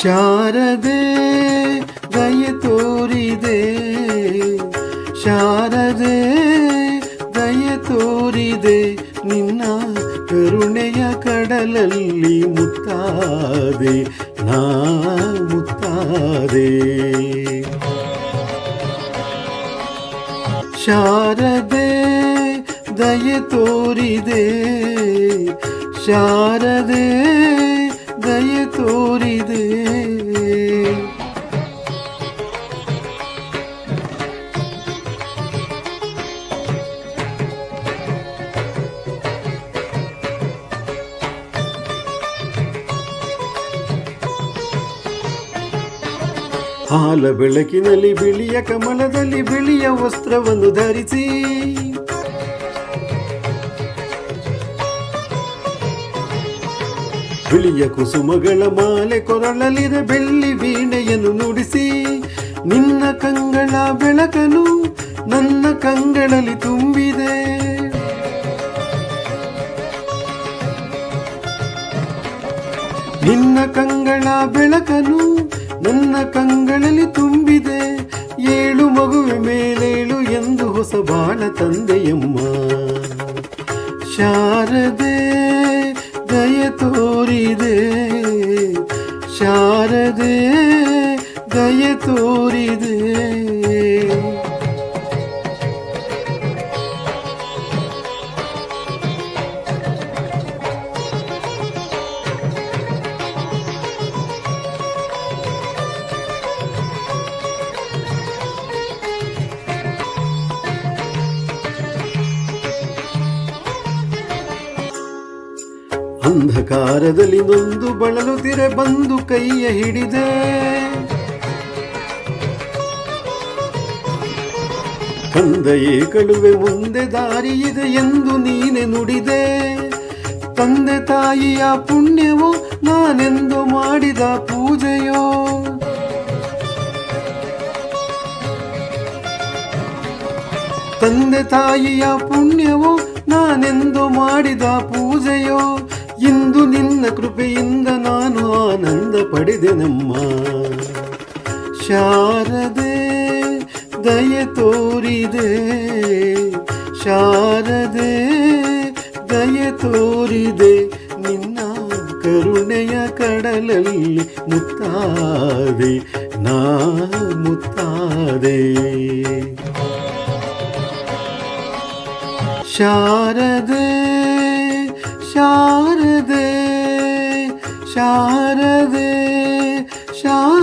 ಶಾರದೆ ದಯೆ ತೋರಿದೆ ಶಾರದೆ ದಯೆ ತೋರಿದೆ ನಿನ್ನ ಕರುಣೆಯ ಕಡಲಲ್ಲಿ ಮುತ್ತಾದೆ ನಾ ಮುತ್ತಾದೆ ಶಾರದೆ ದಯೆ ತೋರಿದೆ ಶಾರದೆ ದಯೆ ತೋರಿದೆ ಹಾಲ ಬೆಳಕಿನಲ್ಲಿ ಬಿಳಿಯ ಕಮಲದಲ್ಲಿ ಬಿಳಿಯ ವಸ್ತ್ರವನ್ನು ಧರಿಸಿ. ಬಿಳಿಯ ಕುಸುಮಗಳ ಮಾಲೆ ಕೊರಳಲಿರ ಬೆಳ್ಳಿ ವೀಣೆಯನ್ನು ನುಡಿಸಿ. ನಿನ್ನ ಕಂಗಳ ಬೆಳಕನು ನನ್ನ ಕಂಗಳಲ್ಲಿ ತುಂಬಿದೆ. ನಿನ್ನ ಕಂಗಳ ಬೆಳಕನು ನನ್ನ ಕಂಗಳಲ್ಲಿ ತುಂಬಿದೆ ಏಳು ಮಗುವೆ ಮೇಲೇಳು ಎಂದು ಹೊಸ ಬಾಳ ತಂದೆಯಮ್ಮ ಶಾರದೆ ದಯ ತೋರಿದೆ ಶಾರದೆ ದಯ ತೋರಿದೆ ಅಂಧಕಾರದಲ್ಲಿ ನೊಂದು ಬಳಲುತ್ತಿರೆ ಬಂದು ಕೈಯ ಹಿಡಿದೆ. ತಂದೆಯೇ ಕಳುವೆ ಮುಂದೆ ದಾರಿಯಿದೆ ಎಂದು ನೀನೆ ನುಡಿದೆ. ತಂದೆ ತಾಯಿಯ ಪುಣ್ಯವೋ ನಾನೆಂದು ಮಾಡಿದ ಪೂಜೆಯೋ. ತಂದೆ ತಾಯಿಯ ಪುಣ್ಯವೋ ನಾನೆಂದು ಮಾಡಿದ ಪೂಜೆಯೋ. ಇಂದು ನಿನ್ನ ಕೃಪೆಯಿಂದ ನಾನು ಆನಂದ ಪಡೆದೆನಮ್ಮ. ಶಾರದೆ, ದಯೆ ತೋರಿದೆ. ಶಾರದೆ, ದಯೆ ತೋರಿದೆ. ನಿನ್ನ ಕರುಣೆಯ ಕಡಲಲ್ಲಿ ಮುತ್ತಾದೆ, ನಾ ಮುತ್ತಾದೆ. ಶಾರದೆ ശാരദേ ശാരദേ ശാരദേ